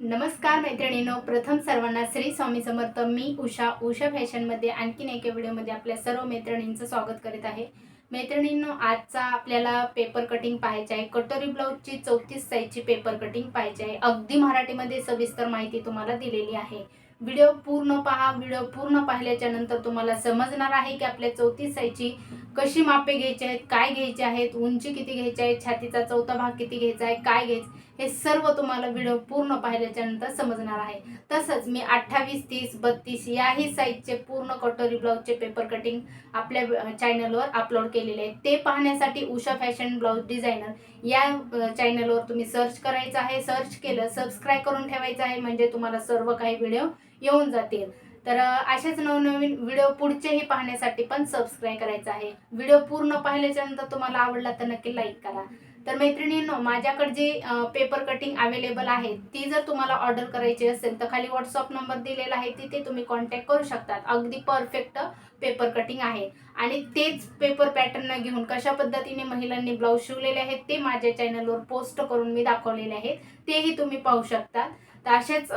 नमस्कार मैत्रिणींनो प्रथम सर्वांना श्री स्वामी समर्थ मी उषा उषा फॅशनमध्ये आणखीन एका व्हिडिओमध्ये आपल्या सर्व मैत्रिणींचं स्वागत करीत आहे. मैत्रिणींनो आजचा आपल्याला पेपर कटिंग पाहायचे आहे. कटोरी ब्लाऊजची चौतीस साईजची पेपर कटिंग पाहायची आहे. अगदी मराठीमध्ये सविस्तर माहिती तुम्हाला दिलेली आहे. व्हिडिओ पूर्ण पहा. व्हिडिओ पूर्ण पाहिल्याच्या नंतर तुम्हाला समजणार आहे की आपल्या चौतीस साईजची कशी मापे घ्यायची आहेत काय घ्यायचे आहेत उंची किती घ्यायची आहे छातीचा चौथा भाग किती घ्यायचा आहे काय घ्यायचं हे सर्व तुम्हाला व्हिडिओ पूर्ण पाहिल्याच्या नंतर समजणार आहे. तसंच मी अठ्ठावीस तीस बत्तीस याही साईजचे पूर्ण कटोरी ब्लाऊजचे पेपर कटिंग आपल्या चॅनलवर अपलोड केलेले आहे ते पाहण्यासाठी उषा फॅशन ब्लाऊज डिझायनर या चॅनलवर तुम्ही सर्च करायचं आहे. सर्च केलं सबस्क्राईब करून ठेवायचं आहे. म्हणजे तुम्हाला सर्व काही व्हिडिओ येऊन जातील. तर अशाच असेच नवनवीन व्हिडिओ पुढचेही पाहण्यासाठी पण सबस्क्राईब करायचं आहे. व्हिडिओ पूर्ण पाहिल्याच्या नंतर तुम्हाला आवडला तर नक्की लाईक करा. तर मैत्रिणींनो माझ्याकडे जी पेपर कटिंग अवेलेबल आहे ती जर तुम्हाला ऑर्डर करायची असेल तर खाली व्हॉट्सअप नंबर दिलेला आहे तिथे तुम्ही कॉन्टॅक्ट करू शकतात. अगदी परफेक्ट पेपर कटिंग आहे. आणि तेच पेपर पॅटर्न घेऊन कशा पद्धतीने महिलांनी ब्लाऊज शिवलेले आहेत ते माझ्या चॅनलवर पोस्ट करून मी दाखवलेले आहेत तेही तुम्ही पाहू शकता तर असेच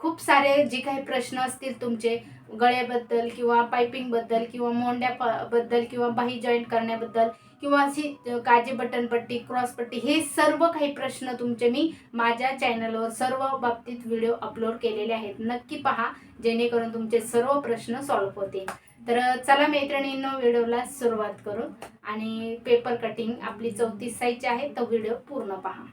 खूप सारे जे काही प्रश्न असतील तुमचे गळ्याबद्दल किंवा पायपिंगबद्दल किंवा मोंड्या बद्दल किंवा बाही जॉईंट करण्याबद्दल किंवा अशी काजे बटनपट्टी बटन पट्टी क्रॉस पट्टी हे सर्व काही प्रश्न तुमचे मी माझ्या चॅनलवर सर्व बाबतीत व्हिडिओ अपलोड केलेले आहेत. नक्की पहा जेणेकरून तुमचे सर्व प्रश्न सॉल्व्ह होतील. तर चला मैत्रिणींनो व्हिडिओला सुरुवात करू. आणि पेपर कटिंग आपली चौतीस साईजची आहे तो व्हिडिओ पूर्ण पहा.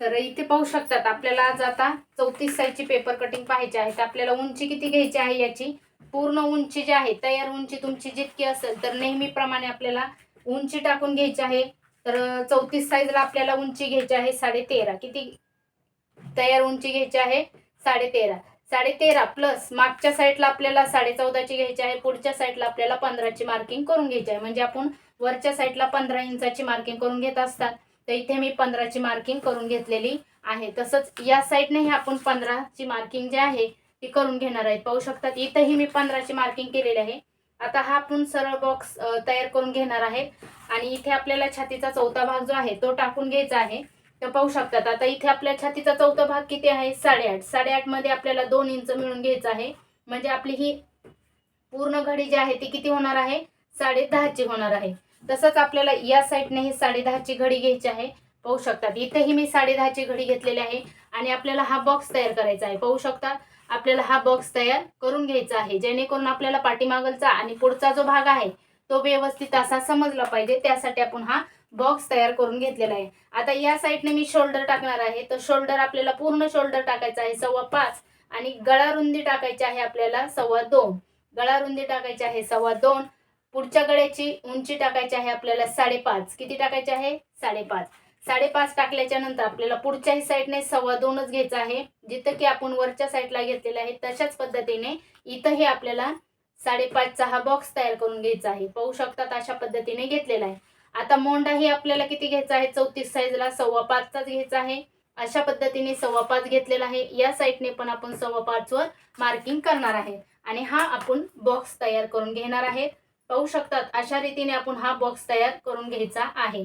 तर इथे पाहू शकतात आपल्याला आज आता चौतीस साईजची पेपर कटिंग पाहायची आहे. तर आपल्याला उंची किती घ्यायची आहे याची? पूर्ण उंची जी आहे तयार उंची तुमची जितकी असेल तर नेहमीप्रमाणे आपल्याला उंची टाकून घ्यायची आहे. तर चौतीस साईजला आपल्याला उंची घ्यायची आहे साडे तेरा किती? तयार उंची घ्यायची आहे साडेतेरा. साडेतेरा प्लस मागच्या साईडला आपल्याला साडे चौदाची घ्यायची आहे पुढच्या साईडला आपल्याला पंधराची मार्किंग करून घ्यायची आहे. म्हणजे आपण वरच्या साईडला पंधरा इंचाची मार्किंग करून घेत असतात. तर इथे मी पंधराची मार्किंग करून घेतलेली आहे. तसंच या साईडनेही आपण पंधराची मार्किंग जी आहे ती करून घेणार आहे पाहू शकतात इथंही मी पंधराची मार्किंग केलेली आहे. आता हा आपण सरळ बॉक्स तयार करून घेणार आहे. आणि इथे आपल्याला छातीचा चौथा भाग जो आहे तो टाकून घ्यायचा आहे. तर पाहू शकतात आता इथे आपल्या छातीचा चौथा भाग किती आहे? साडेआठ. साडेआठमध्ये आपल्याला दोन इंच मिळून घ्यायचं आहे. म्हणजे आपली ही पूर्ण घडी जी आहे ती किती होणार आहे? साडे दहाची होणार आहे. तसंच आपल्याला या साईडने ही साडे दहाची घडी घ्यायची आहे. पाहू शकतात. इथेही मी साडे दहाची घडी घेतलेली आहे आणि आपल्याला हा बॉक्स तयार करायचा आहे. पाहू शकता आपल्याला हा बॉक्स तयार करून घ्यायचा आहे. जेणेकरून आपल्याला पाठीमागलचा आणि पुढचा जो भाग आहे तो व्यवस्थित असा समजला पाहिजे. त्यासाठी आपण हा बॉक्स तयार करून घेतलेला आहे. आता या साईडने मी शोल्डर टाकणार आहे. तर शोल्डर आपल्याला पूर्ण शोल्डर टाकायचा आहे. सव्वा पाच आणि गळा रुंदी टाकायची आहे आपल्याला सव्वा दोन. गळा रुंदी टाकायची आहे सव्वा दोन. पुढच्या गळ्याची उंची टाकायची आहे आपल्याला साडेपाच. किती टाकायची आहे? साडेपाच. साडेपाच टाकल्याच्या नंतर आपल्याला पुढच्याही साईडने सव्वा दोनच घ्यायचं आहे. जिथं की आपण वरच्या साईडला घेतलेलं आहे तशाच पद्धतीने इथंही आपल्याला साडेपाचचा हा बॉक्स तयार करून घ्यायचा आहे. पाहू शकतात अशा पद्धतीने घेतलेला आहे. आता मोंडाही आपल्याला किती घ्यायचा आहे? चौतीस साईजला सव्वा पाचचाच घ्यायचा आहे. अशा पद्धतीने सव्वा पाच घेतलेला आहे. या साईडने पण आपण सव्वा पाचवर मार्किंग करणार आहे. आणि हा आपण बॉक्स तयार करून घेणार आहे. पाहू शकतात अशा रीतीने आपण हा बॉक्स तयार करून घ्यायचा आहे.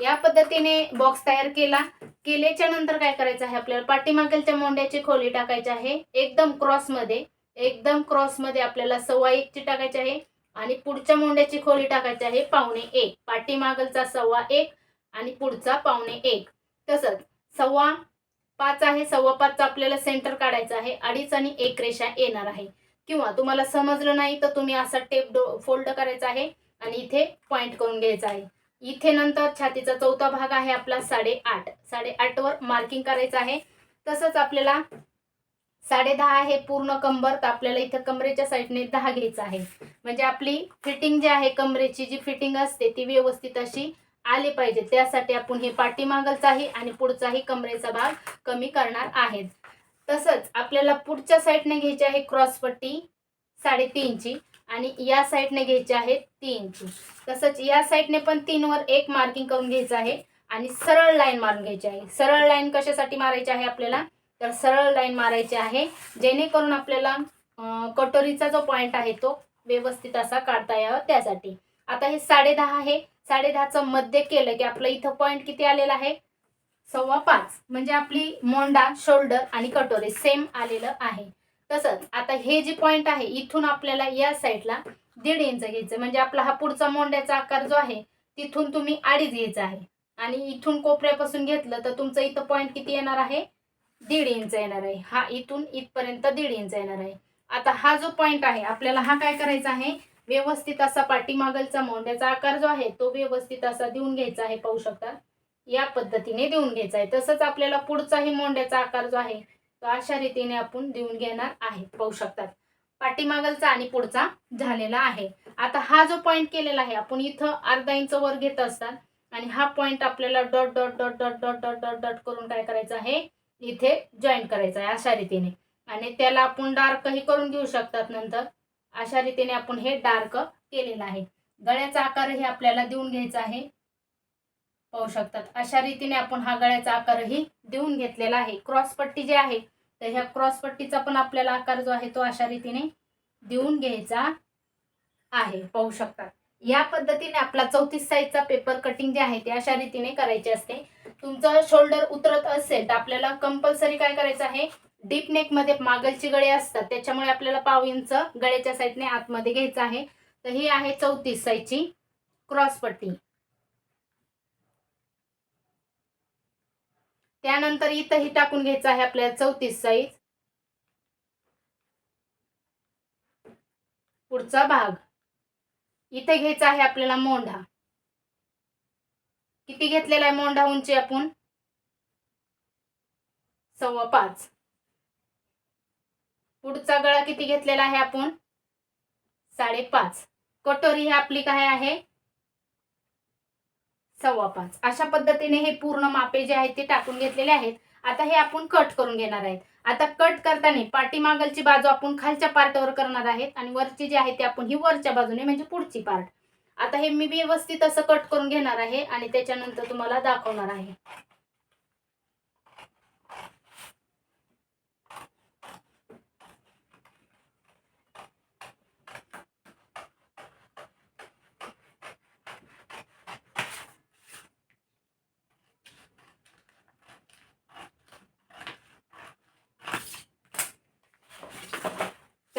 या पद्धतीने बॉक्स तयार केला. केल्याच्यानंतर काय करायचं आहे आपल्याला? पाठीमागेलच्या मोंड्याची खोली टाकायची आहे. एकदम क्रॉसमध्ये एकदम क्रॉसमध्ये आपल्याला सव्वा एकची टाकायची आहे. आणि पुढच्या मोंड्याची खोली टाकायची आहे पावणे एक. पाठीमागलचा सव्वा एक आणि पुढचा पावणे एक. तसंच सव्वा पाच आहे. सव्वा पाचचा आपल्याला सेंटर काढायचं आहे. अडीच आणि एक रेषा येणार आहे. किंवा तुम्हाला समजलं नाही तर तुम्ही असा टेप डो फोल्ड करायचा आहे आणि इथे पॉइंट करून घ्यायचा आहे. इथे नंतर छातीचा चौथा भाग आहे आपला साडेआठ. साडेआठवर मार्किंग करायचं आहे. तसंच आपल्याला साडे दहा आहे पूर्ण कंबर तर आपल्याला इथं कमरेच्या साईडने दहा घ्यायचं आहे. म्हणजे आपली फिटिंग जी आहे कमरेची जी फिटिंग असते ती व्यवस्थित अशी आली पाहिजे. त्यासाठी आपण हे पाठीमागलचाही आणि पुढचाही कमरेचा भाग कमी करणार आहेत. तसंच आपल्याला पुढच्या साईडने घ्यायची आहे क्रॉसपट्टी साडेतीनची आणि या साईडने घ्यायची आहे तीनची. तसंच या साईडने पण तीनवर एक मार्किंग करून घ्यायचं आहे आणि सरळ लाईन मारून घ्यायची आहे. सरळ लाईन कशासाठी मारायची आहे आपल्याला? तर सरळ लाईन मारायची आहे जेणेकरून आपल्याला कटोरीचा जो पॉईंट आहे तो व्यवस्थित असा काढता यावा त्यासाठी. आता हे साडे दहा आहे. साडे दहाचं मध्य केलं की आपलं इथं पॉईंट किती आलेला आहे? सव्वा पाच. म्हणजे आपली मोंडा शोल्डर आणि कटोरे सेम आलेलं आहे. तसंच आता हे जे पॉइंट आहे इथून आपल्याला या साईडला दीड इंच घ्यायचं म्हणजे आपला हा पुढचा मोंड्याचा आकार जो आहे तिथून तुम्ही अडीच घ्यायचा आहे. आणि इथून कोपऱ्यापासून घेतलं तर तुमचं इथं पॉइंट किती येणार आहे? दीड इंच येणार आहे. हा इथून इथपर्यंत दीड इंच येणार आहे. आता हा जो पॉइंट आहे आपल्याला हा काय करायचा आहे? व्यवस्थित असा पाठीमागलचा मोंड्याचा आकार जो आहे तो व्यवस्थित असा देऊन घ्यायचा आहे. पाहू शकता? या पद्धतीने देऊन घ्यायचा आहे. तसंच आपल्याला पुढचाही मोंड्याचा आकार जो आहे तो अशा रीतीने आपण देऊन घेणार आहे. पाहू शकतात. पाठीमागलचा आणि पुढचा झालेला आहे. आता हा जो पॉइंट केलेला आहे आपण इथं अर्धा इंच वर घेत असतात आणि हा पॉइंट आपल्याला dot dot dot dot dot dot dot dot करून काय करायचं आहे? इथे जॉईन करायचं आहे अशा रीतीने. आणि त्याला आपण डार्कही करून घेऊ शकतात नंतर. अशा रीतीने आपण हे डार्क केलेलं आहे. गळ्याचा आकारही आपल्याला देऊन घ्यायचा आहे. पाहू शकतात. अशा रीतीने आपण हा गळ्याचा आकारही देऊन घेतलेला आहे. क्रॉस पट्टी जी आहे तर ह्या क्रॉस पट्टीचा पण आपल्याला आकार जो आहे तो अशा रीतीने देऊन घ्यायचा आहे. पाहू शकतात या पद्धतीने आपला चौतीस साईजचा पेपर कटिंग जे आहे ते अशा रीतीने करायचे असते. तुमचं शोल्डर उतरत असेल तर आपल्याला कंपल्सरी काय करायचं आहे? डीप नेकमध्ये मागलची गळे असतात त्याच्यामुळे आपल्याला पाव इंच गळ्याच्या साईडने आतमध्ये घ्यायचं आहे. तर ही आहे चौतीस साईजची क्रॉस त्यानंतर इथंही टाकून घ्यायचं आहे आपल्याला चौतीस साईज पुढचा भाग. इथे घ्यायचा आहे आपल्याला मोंढा. किती घेतलेला आहे मोंढा उंची आपण? सव्वा पाच. पुढचा गळा किती घेतलेला आहे आपण? साडेपाच. कटोरी ही आपली काय आहे? सव्वा पाच. अशा पद्धतीने हे पूर्ण मापे जे आहेत ते टाकून घेतलेले आहेत. आता हे आपण कट करून घेणार आहेत. आता कट करताना पाठीमागलची बाजू आपण खालच्या पार्टवर करणार आहेत आणि वरची जी आहे ती आपण ही वरच्या बाजूने म्हणजे पुढची पार्ट आता हे मी व्यवस्थित असं कट करून घेणार आहे आणि त्याच्यानंतर तुम्हाला दाखवणार आहे.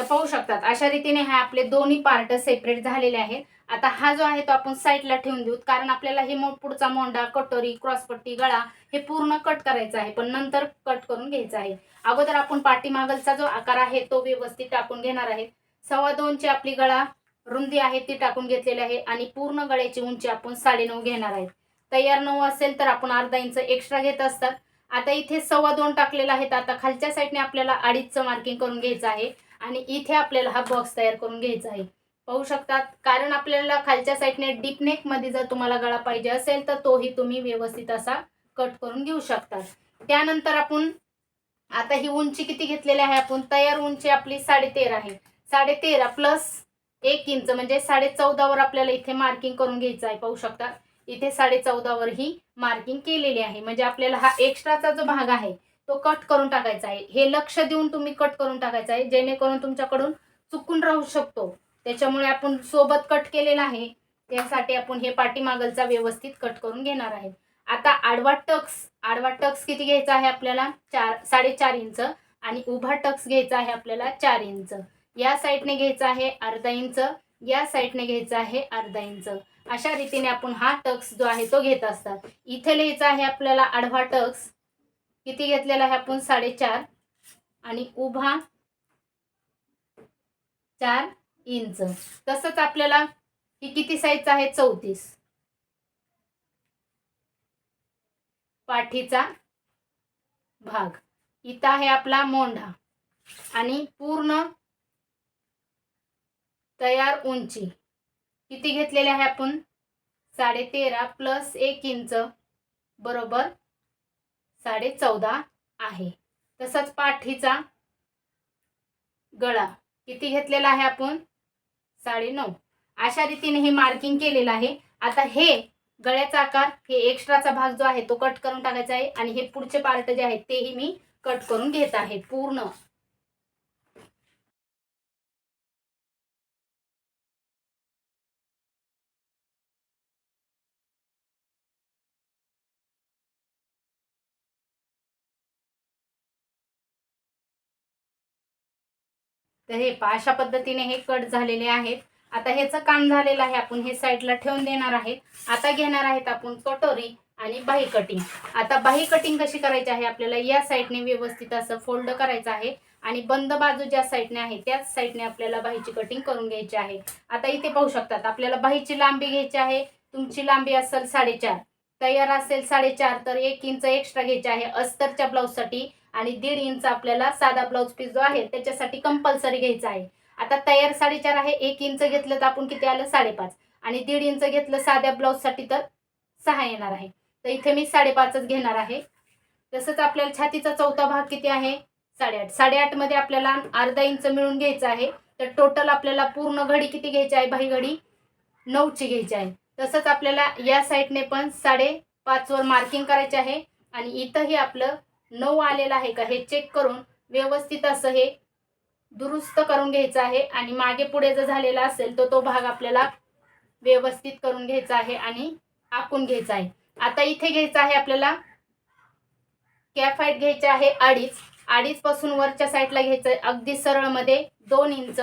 तर पाहू शकतात अशा रीतीने हे आपले दोन्ही पार्ट सेपरेट झालेले आहेत. आता हा जो आहे तो आपण साईडला ठेवून देऊ कारण आपल्याला हे मोठ पुढचा मोंडा कटोरी क्रॉसपट्टी गळा हे पूर्ण कट करायचं आहे पण नंतर कट करून घ्यायचं आहे. अगोदर आपण पाठीमागलचा जो आकार आहे तो व्यवस्थित टाकून घेणार आहे. सव्वा दोनची आपली गळा रुंदी आहे ती टाकून घेतलेली आहे आणि पूर्ण गळ्याची उंची आपण साडेनऊ घेणार आहे. तयार नऊ असेल तर आपण अर्धा इंच एक्स्ट्रा घेत असतात. आता इथे सव्वा दोन टाकलेला आहे तर आता खालच्या साईडने आपल्याला अडीचचं मार्किंग करून घ्यायचं आहे. आणि इथे आपल्याला हा बॉक्स तयार करून घ्यायचा आहे. पाहू शकतात कारण आपल्याला खालच्या साईडने डीपनेकमध्ये जर तुम्हाला गळा पाहिजे असेल तर तोही तुम्ही व्यवस्थित असा कट करून घेऊ शकतात. त्यानंतर आपण आता ही उंची किती घेतलेली आहे आपण? तयार उंची आपली साडे तेरा आहे. साडे तेरा प्लस एक इंच म्हणजे साडे चौदावर आपल्याला इथे मार्किंग करून घ्यायचं आहे. पाहू शकता इथे साडे चौदावर ही मार्किंग केलेली आहे. म्हणजे आपल्याला हा एक्स्ट्राचा जो भाग आहे तो कट करून टाकायचा आहे. हे लक्ष देऊन तुम्ही कट करून टाकायचा आहे. जेणेकरून तुमच्याकडून चुकून राहू शकतो. त्याच्यामुळे आपण सोबत कट केलेला आहे. त्यासाठी आपण हे पाठीमागलचा व्यवस्थित कट करून घेणार आहे. आता आडवा टक्स आडवा टक्स किती घ्यायचा आहे आपल्याला? चार साडेचार इंच. आणि उभा टक्स घ्यायचा आहे आपल्याला चार इंच. या साईडने घ्यायचा आहे अर्धा इंच. या साईडने घ्यायचा आहे अर्धा इंच. अशा रीतीने आपण हा टक्स जो आहे तो घेत असतात. इथे लिहायचा आहे आपल्याला आडवा टक्स किती घेतलेला आहे आपण? साडेचार. आणि उभा चार इंच. तसंच आपल्याला ही किती साईज आहे? चौतीस. पाठीचा भाग. इथं आहे आपला मोंढा. आणि पूर्ण तयार उंची. किती घेतलेली आहे आपण? साडे तेरा प्लस एक इंच. बरोबर? साडे चौदा आहे. तसंच पाठीचा गळा किती घेतलेला आहे आपण? साडे नऊ अशा रीतीने हे मार्किंग केलेलं आहे. आता हे गळ्याचा आकार हे एक्स्ट्राचा भाग जो आहे तो कट करून टाकायचा आहे आणि हे पुढचे पार्ट जे आहेत तेही मी कट करून घेत आहे. पूर्ण. तर हे पहा अशा पद्धतीने हे कट झालेले आहेत. आता ह्याचं काम झालेलं आहे. आपण हे साईडला ठेवून देणार आहे. आता घेणार आहेत आपण कटोरी आणि बाही कटिंग आता बाही कटिंग कशी करायची आहे? आपल्याला या साईडने व्यवस्थित असं फोल्ड करायचं आहे आणि बंद बाजू ज्या साईडने आहे त्याच साईडने आपल्याला बाहीची कटिंग करून घ्यायची आहे. आता इथे पाहू शकतात आपल्याला बाहीची लांबी घ्यायची आहे. तुमची लांबी असेल साडेचार. तयार असेल साडेचार तर एक इंच एक्स्ट्रा घ्यायची आहे. अस्तरच्या ब्लाऊजसाठी आणि दीड इंच आपल्याला साधा ब्लाऊज पीस जो आहे त्याच्यासाठी कंपल्सरी घ्यायचा आहे. आता तयार साडेचार आहे एक इंच घेतलं तर आपण किती आलं? साडेपाच. आणि दीड इंच घेतलं साध्या ब्लाऊजसाठी तर सहा येणार आहे. तर इथे मी साडेपाचच घेणार आहे. तसंच आपल्याला छातीचा चौथा भाग किती आहे? साडेआठ. साडेआठमध्ये आपल्याला अर्धा इंच मिळून घ्यायचं आहे. तर टोटल आपल्याला पूर्ण घडी किती घ्यायची आहे? बाही घडी नऊची घ्यायची आहे. तसंच आपल्याला या साईडने पण साडेपाचवर मार्किंग करायचे आहे. आणि इथंही आपलं नऊ आलेला आहे का हे चेक करून व्यवस्थित असं हे दुरुस्त करून घ्यायचं आहे. आणि मागे पुढे जर झालेला असेल तर तो भाग आपल्याला व्यवस्थित करून घ्यायचा आहे आणि आखून घ्यायचा आहे. आता इथे घ्यायचं आहे आपल्याला कॅफाईट घ्यायचे आहे अडीच. अडीच पासून वरच्या साईडला घ्यायचं आहे. अगदी सरळमध्ये दोन इंच.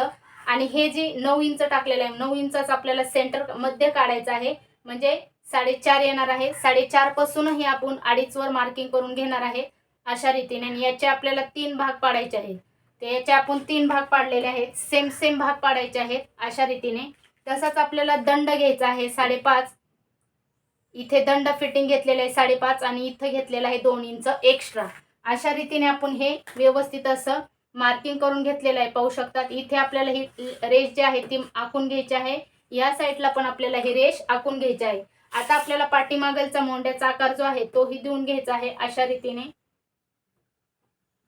आणि हे जे नऊ इंच टाकलेलं आहे नऊ इंचाच आपल्याला सेंटरमध्ये काढायचं आहे. म्हणजे साडेचार येणार आहे. साडेचार पासूनही आपण अडीचवर मार्किंग करून घेणार आहे. अशा रीतीने आणि याचे आपल्याला तीन भाग पाडायचे आहेत. ते याचे आपण तीन भाग पाडलेले आहेत. सेम सेम भाग पाडायचे आहेत. अशा रीतीने. तसाच आपल्याला दंड घ्यायचा आहे साडेपाच. इथे दंड फिटिंग घेतलेलं आहे साडेपाच आणि इथं घेतलेलं आहे दोन इंच एक्स्ट्रा अशा रीतीने आपण हे व्यवस्थित असं मार्किंग करून घेतलेलं आहे. पाहू शकतात. इथे आपल्याला ही रेष जी आहे ती आखून घ्यायची आहे. या साईडला पण आपल्याला ही रेष आखून घ्यायची आहे. आता आपल्याला पाठीमागलचा मोंड्याचा आकार जो आहे तोही देऊन घ्यायचा आहे. अशा रीतीने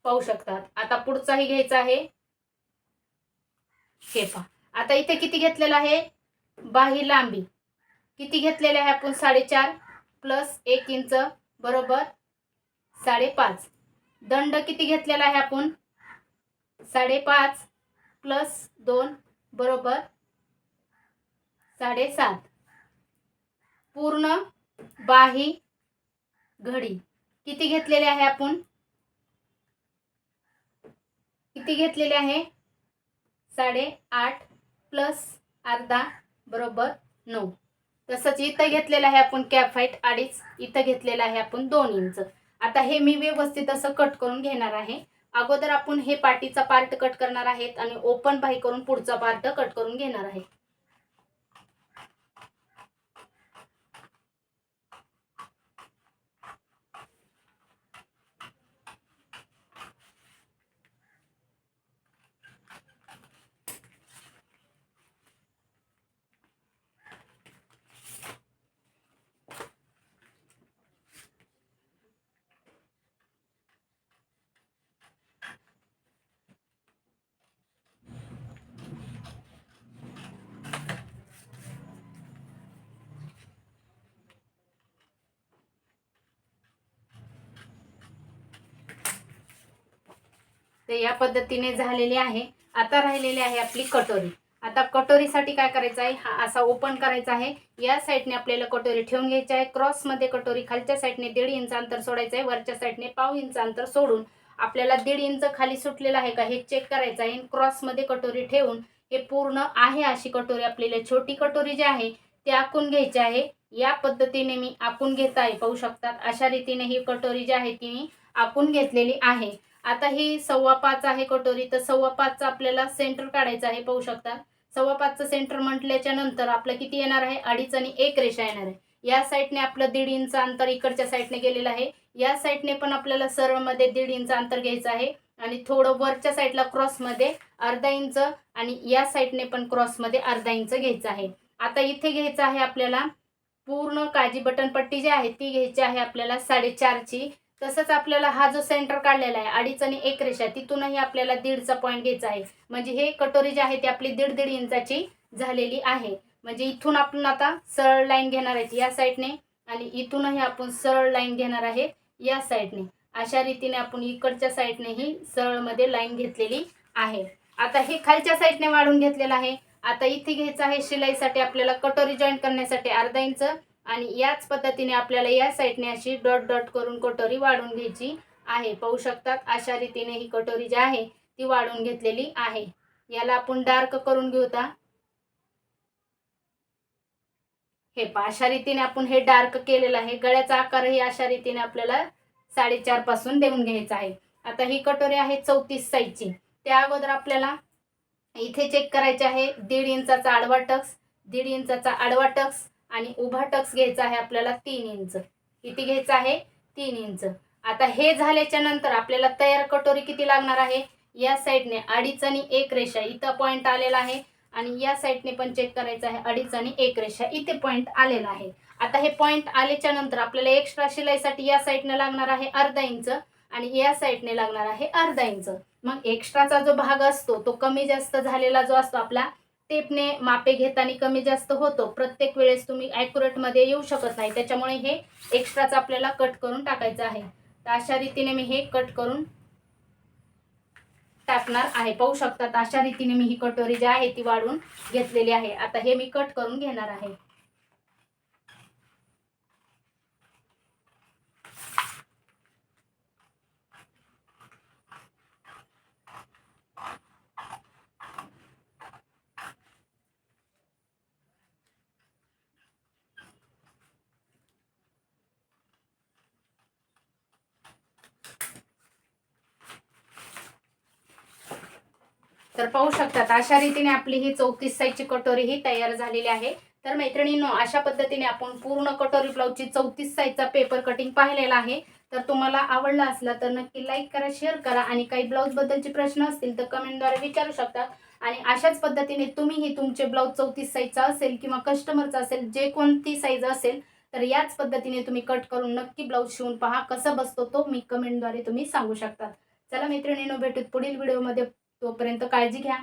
पाहू शकतात. आता पुढचाही घ्यायचा आहे. हे पहा. आता इथे किती घेतलेलं आहे? बाही लांबी. किती घेतलेले आहे आपण? साडेचार प्लस एक इंच बरोबर साडेपाच. दंड किती घेतलेला आहे आपण? साडेपाच प्लस दोन बरोबर साडेसात. पूर्ण बाही घडी. किती घेतलेले आहे आपण? किती घेतलेले आहे? साडे आठ प्लस अर्धा बरोबर नऊ. तसंच इथं घेतलेलं आहे आपण कॅफाईट अडीच इथं घेतलेलं आहे आपण दोन इंच. आता हे मी व्यवस्थित असं कट करून घेणार आहे. अगोदर आपण हे पाटीचा पार्ट कट करणार आहेत आणि ओपन बाही करून पुढचा पार्ट कट करून घेणार आहे. तर या पद्धतीने झालेली आहे. आता राहिलेली आहे आपली कटोरी. आता कटोरीसाठी काय करायचं आहे? हा असा ओपन करायचा आहे. या साईडने आपल्याला कटोरी ठेवून घ्यायची आहे. क्रॉसमध्ये कटोरी खालच्या साईडने दीड इंच अंतर सोडायचं आहे. वरच्या साईडने पाव इंच अंतर सोडून आपल्याला दीड इंच खाली सुटलेलं आहे का हे चेक करायचं आहे. क्रॉसमध्ये कटोरी ठेवून हे पूर्ण आहे अशी कटोरी आपल्याला छोटी कटोरी जी आहे ती आखून घ्यायची आहे. या पद्धतीने मी आखून घेत आहे पाहू शकतात. अशा रीतीने ही कटोरी जी आहे ती मी आखून घेतलेली आहे. आता ही सव्वा पाच आहे कटोरी तर सव्वा पाचचं आपल्याला सेंटर काढायचं आहे पाहू शकता. सव्वा पाचचं सेंटर म्हटल्याच्या नंतर आपलं किती येणार आहे? अडीच आणि एक रेषा येणार आहे. या साईडने आपलं दीड इंच अंतर इकडच्या साईडने गेलेलं आहे. या साईडने पण आपल्याला सरळमध्ये दीड इंच अंतर घ्यायचं आहे. आणि थोडं वरच्या साईडला क्रॉसमध्ये अर्धा इंच आणि या साईडने पण क्रॉसमध्ये अर्धा इंच घ्यायचं आहे. आता इथे घ्यायचं आहे आपल्याला पूर्ण काजी बटन पट्टी जी आहे ती घ्यायची आहे आपल्याला साडेचारची. तसंच आपल्याला हा जो सेंटर काढलेला आहे अडीच आणि एक रेषा तिथूनही आपल्याला दीडचा पॉईंट घ्यायचा आहे. म्हणजे हे कटोरी जी आहे ती आपली दीड दीड इंचाची झालेली आहे. म्हणजे इथून आपण आता सरळ लाईन घेणार आहेत या साईडने आणि इथूनही आपण सरळ लाईन घेणार आहे या साईडने अशा रीतीने आपण इकडच्या साईडनेही सरळमध्ये लाईन घेतलेली आहे. आता हे खालच्या साईडने वाढून घेतलेलं आहे. आता इथे घ्यायचं आहे शिलाईसाठी आपल्याला कटोरी जॉईन करण्यासाठी अर्धा इंच आणि याच पद्धतीने आपल्याला या साईडने अशी डॉट डॉट करून कटोरी वाढून घ्यायची आहे. पाहू शकतात अशा रीतीने ही कटोरी जी आहे ती वाढून घेतलेली आहे. याला आपण डार्क करून घेऊता हे पा अशा रीतीने आपण हे डार्क केलेलं आहे. गळ्याचा आकारही अशा रीतीने आपल्याला साडेचारपासून देऊन घ्यायचा आहे. आता ही कटोरी आहे चौतीस साईजची. त्या अगोदर आपल्याला इथे चेक करायचे आहे दीड इंचाचा आडवा टक्स दीड इंचाचा आडवा टक्स आणि उभा टक्स घ्यायचा आहे आपल्याला तीन इंच. किती घ्यायचं आहे? तीन इंच. आता हे झाल्याच्यानंतर आपल्याला तयार कटोरी किती लागणार आहे? या साईडने अडीच आणि एक रेषा इथं पॉईंट आलेला आहे आणि या साईडने पण चेक करायचं आहे. अडीच आणि एक रेषा इथे पॉईंट आलेला आहे. आता हे पॉईंट आल्याच्यानंतर आपल्याला एक्स्ट्रा शिलाईसाठी या साईडने लागणार आहे अर्धा इंच आणि या साईडने लागणार आहे अर्धा इंच. मग एक्स्ट्राचा जो भाग असतो तो कमी जास्त झालेला जो असतो आपला टेपने मापे घेताना कमी जास्त होतो. प्रत्येक वेळेस तुम्ही ॲक्युरेटमध्ये येऊ शकत नाही. त्याच्यामुळे हे एक्स्ट्राचं आपल्याला कट करून टाकायचं आहे. तर अशा रीतीने मी हे कट करून टाकणार आहे. पाहू शकतात अशा रीतीने मी ही कटोरी जी आहे ती वाढवून घेतलेली आहे. आता हे मी कट करून घेणार आहे. तर पाहू शकतात अशा रीतीने आपली ही चौतीस साईजची कटोरी ही तयार झालेली आहे. तर मैत्रिणींनो अशा पद्धतीने आपण पूर्ण कटोरी ब्लाऊजची चौतीस साईजचा पेपर कटिंग पाहिलेला आहे. तर तुम्हाला आवडला असला तर नक्की लाईक करा शेअर करा आणि काही ब्लाऊज बद्दलचे प्रश्न असतील तर कमेंटद्वारे विचारू शकतात आणि अशाच पद्धतीने तुम्हीही तुमचे ब्लाऊज चौतीस साईजचा असेल किंवा कस्टमरचा असेल जे कोणती साईज असेल तर याच पद्धतीने तुम्ही कट करून नक्की ब्लाऊज शिवून पहा कसा बसतो तो मी कमेंटद्वारे तुम्ही सांगू शकता. चला मैत्रिणींनो भेटूत पुढील व्हिडिओमध्ये तोपर्यंत काळजी घ्या.